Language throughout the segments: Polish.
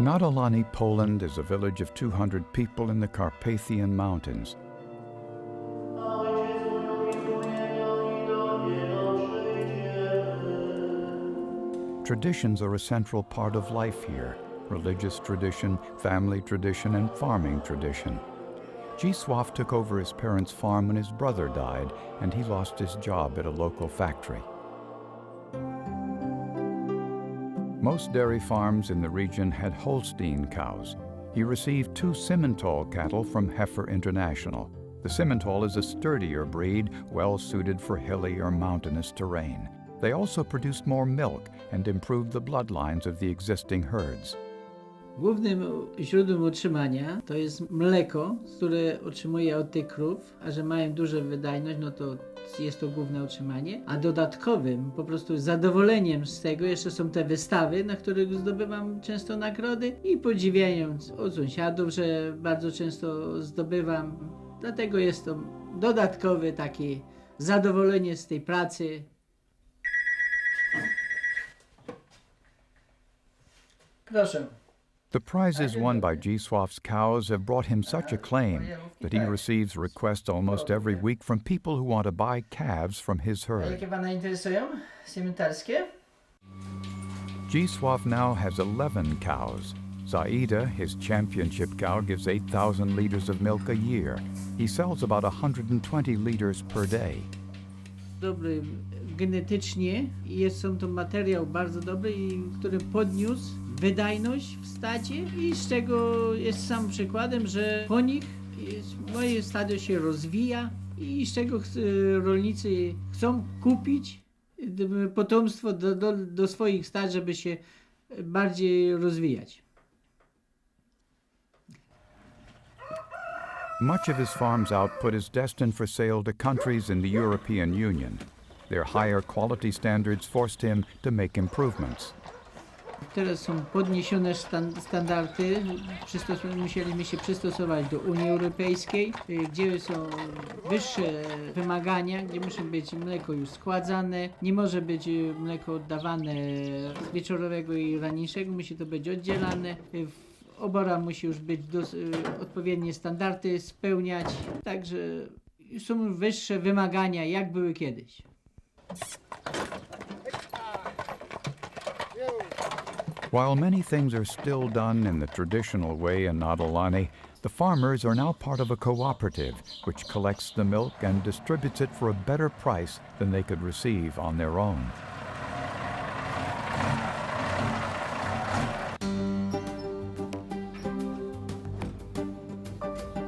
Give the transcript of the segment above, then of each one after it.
Nadolany, Poland is a village of 200 people in the Carpathian Mountains. Traditions are a central part of life here religious tradition, family tradition, and farming tradition. Gisław took over his parents' farm when his brother died, and he lost his job at a local factory. Most dairy farms in the region had Holstein cows. He received two Simmental cattle from Heifer International. The Simmental is a sturdier breed, well suited for hilly or mountainous terrain. They also produced more milk and improved the bloodlines of the existing herds. Głównym źródłem utrzymania to jest mleko, które otrzymuję od tych krów, a że mają dużą wydajność, no to jest to główne utrzymanie. A dodatkowym, po prostu zadowoleniem z tego jeszcze są te wystawy, na których zdobywam często nagrody i podziwiając od sąsiadów, że bardzo często zdobywam. Dlatego jest to dodatkowe takie zadowolenie z tej pracy, Proszę. The prizes won by Gisław's cows have brought him such acclaim that he receives requests almost every week from people who want to buy calves from his herd. jakie Pana interesują? Siementarskie? Gisław now has 11 cows. Zaida, his championship cow, gives 8,000 liters of milk a year. He sells about 120 liters per day. Dobry genetycznie i jest są to materiał bardzo dobry, i który podniósł wydajność w stadzie i z czego jest sam przykładem, że po nich jest, moje stado się rozwija i z czego ch- rolnicy chcą kupić y, potomstwo do, do, do swoich stad, żeby się bardziej rozwijać. Much of his farm's output is destined for sale to countries in the European Union. Their higher quality standards forced him to make improvements. Teraz są podniesione stan- standardy, musieliśmy się przystosować do Unii Europejskiej, y, gdzie są wyższe wymagania, gdzie musi być mleko już składzane, nie może być y, mleko oddawane wieczorowego i raniejszego, musi to być oddzielane. Y, Obora musi już być dos- odpowiednie standardy spełniać, także są wyższe wymagania, jak były kiedyś. While many things are still done in the traditional way in Nadolany, the farmers are now part of a cooperative which collects the milk and distributes it for a better price than they could receive on their own.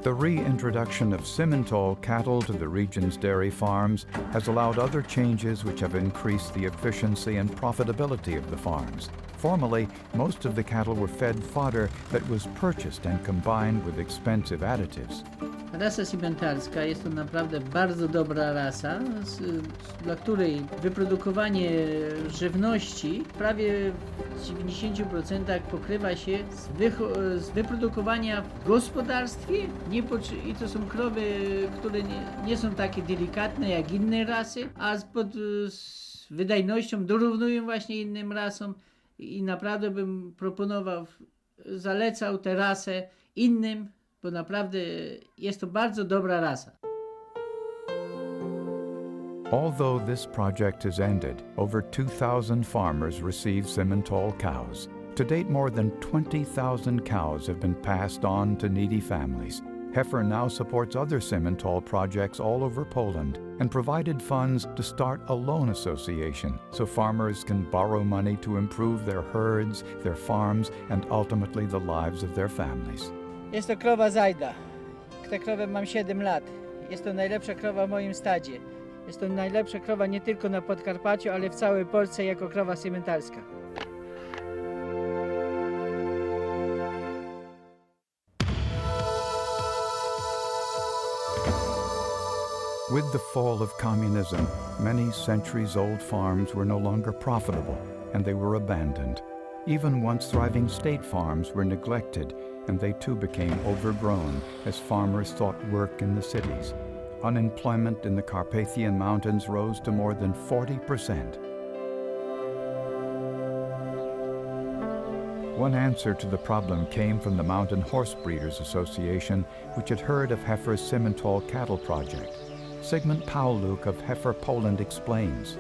The reintroduction of Simmental cattle to the region's dairy farms has allowed other changes which have increased the efficiency and profitability of the farms. Formerly, most of the cattle were fed fodder that was purchased and combined with expensive additives. Rasa simentarska jest to naprawdę bardzo dobra rasa, dla której wyprodukowanie żywności prawie w 90% pokrywa się z, z wyprodukowania w gospodarstwie i to są krowy, które nie, nie są takie delikatne jak inne rasy, a z, pod, z wydajnością dorównują właśnie innym rasom i naprawdę bym proponował, zalecał tę rasę innym, bo naprawdę jest to bardzo dobra rasa. Although this project has ended, over 2,000 farmers receive Simmental cows. To date, more than 20,000 cows have been passed on to needy families. Heifer now supports other Simmental projects all over Poland and provided funds to start a loan association so farmers can borrow money to improve their herds, their farms, and ultimately the lives of their families. Jest to krowa Zajda. Tę krowę mam 7 lat. Jest to najlepsza krowa w moim stadzie. Jest to najlepsza krowa nie tylko na Podkarpaciu, ale w całej Polsce jako krowa siementalska. With the fall of communism, many centuries old farms were no longer profitable and they were abandoned. Even once thriving state farms were neglected and they too became overgrown as farmers sought work in the cities. Unemployment in the Carpathian Mountains rose to more than 40 percent. One answer to the problem came from the Mountain Horse Breeders Association, which had heard of Heifer's Simmental cattle project. Sigmund Pauluk of Heifer Poland explains.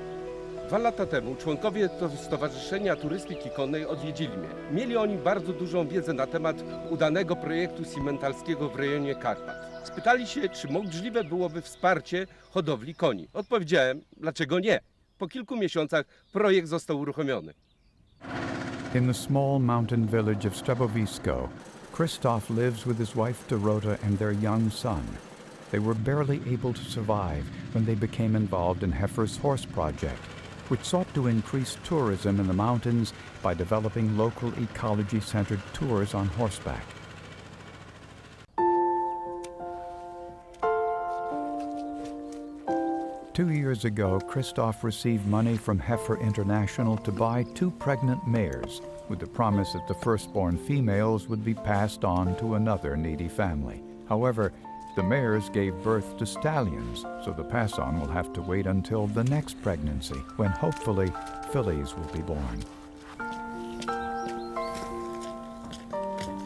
Dwa lata temu członkowie to Stowarzyszenia Turystyki Konnej odwiedzili mnie. Mieli oni bardzo dużą wiedzę na temat udanego projektu cimentalskiego w rejonie Karpat. Spytali się, czy możliwe byłoby wsparcie hodowli koni. Odpowiedziałem, dlaczego nie. Po kilku miesiącach projekt został uruchomiony. In the small mountain village of Stebowisko, Christoph lives with his wife Dorota and their young son. They were barely able to survive when they became involved in Heifer's Horse Project, which sought to increase tourism in the mountains by developing local ecology centered tours on horseback. Two years ago, Christoph received money from Heifer International to buy two pregnant mares, with the promise that the firstborn females would be passed on to another needy family. However, the mares gave birth to stallions, so the Passon will have to wait until the next pregnancy, when hopefully fillies will be born.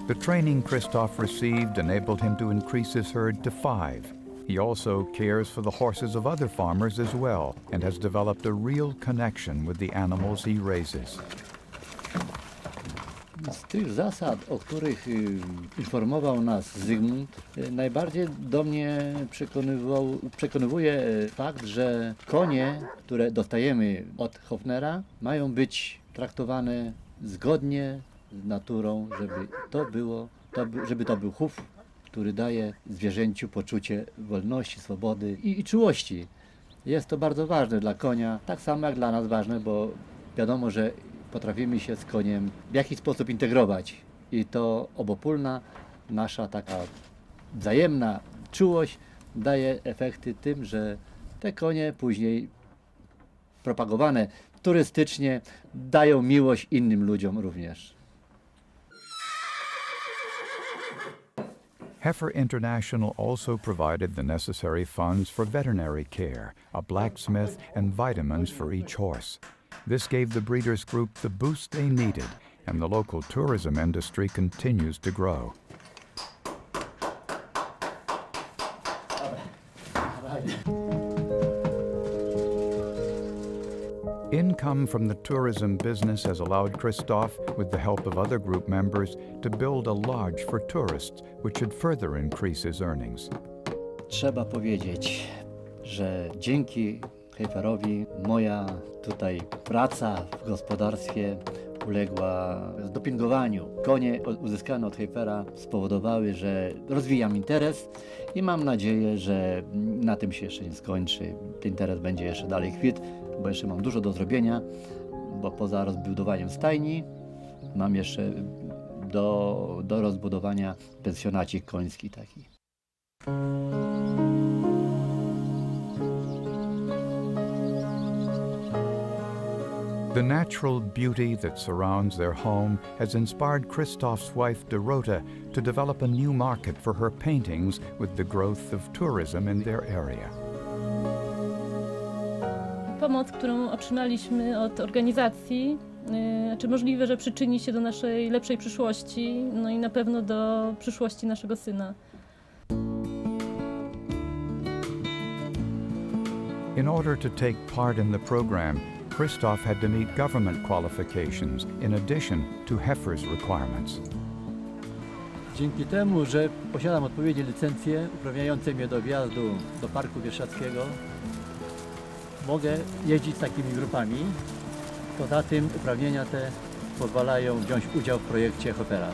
The training Christoph received enabled him to increase his herd to five. He also cares for the horses of other farmers as well and has developed a real connection with the animals he raises. Z tych zasad, o których y, informował nas Zygmunt, y, najbardziej do mnie przekonywał, przekonywuje y, fakt, że konie, które dostajemy od Hofnera, mają być traktowane zgodnie z naturą, żeby to było, to, by- żeby to był chów, który daje zwierzęciu poczucie wolności, swobody i, i czułości. Jest to bardzo ważne dla konia, tak samo jak dla nas ważne, bo wiadomo, że potrafimy się z koniem w jakiś sposób integrować. I to obopólna, nasza taka wzajemna czułość daje efekty tym, że te konie później propagowane turystycznie dają miłość innym ludziom również. Heifer International also provided the necessary funds for veterinary care, a blacksmith, and vitamins for each horse. This gave the breeders' group the boost they needed, and the local tourism industry continues to grow. Income from the tourism business has allowed Christoph, with the help of other group members, to build a lodge for tourists, which should further increase his earnings. Trzeba powiedzieć, że dzięki Heiferowi moja tutaj praca w gospodarstwie uległa zdopingowaniu. Konie uzyskane od Heifera spowodowały, że rozwijam interes i mam nadzieję, że na tym się jeszcze nie skończy. Ten interes będzie jeszcze dalej kwit, bo jeszcze mam dużo do zrobienia, bo poza rozbudowaniem stajni mam jeszcze do, do rozbudowania pensjonacik koński taki. The natural beauty that surrounds their home has inspired Christoph's wife Dorota to develop a new market for her paintings with the growth of tourism in their area. Pomoc, którą otrzymaliśmy od organizacji, czy możliwe, że przyczyni się do naszej lepszej przyszłości, no i na pewno do przyszłości naszego syna. In order to take part in the program, Christoph had to meet government qualifications in addition to Heifer's requirements. Dzięki temu, że posiadam odpowiednie licencje uprawniające mnie do wjazdu do Parku Bieszczadzkiego, mogę jeździć z takimi grupami. Poza tym uprawnienia te pozwalają wziąć udział w projekcie Hopera.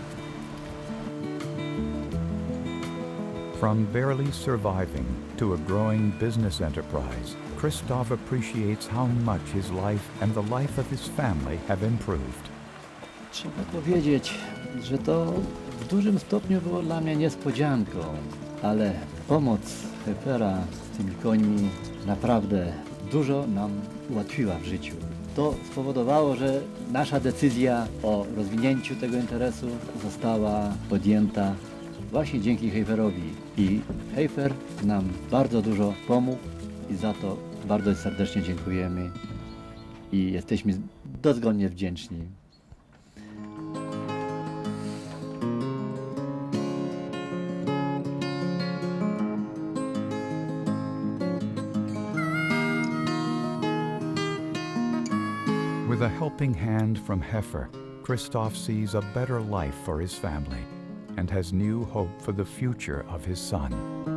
From barely surviving to a growing business enterprise, Christoph appreciates how much his life and the life of his family have improved. Trzeba powiedzieć, że to w dużym stopniu było dla mnie niespodzianką, ale pomoc Hopera z tymi końmi naprawdę dużo nam ułatwiła w życiu. To spowodowało, że nasza decyzja o rozwinięciu tego interesu została podjęta właśnie dzięki Heiferowi. I Heifer nam bardzo dużo pomógł i za to bardzo serdecznie dziękujemy i jesteśmy dozgonnie wdzięczni. With a helping hand from Heifer, Christoph sees a better life for his family. And has new hope for the future of his son.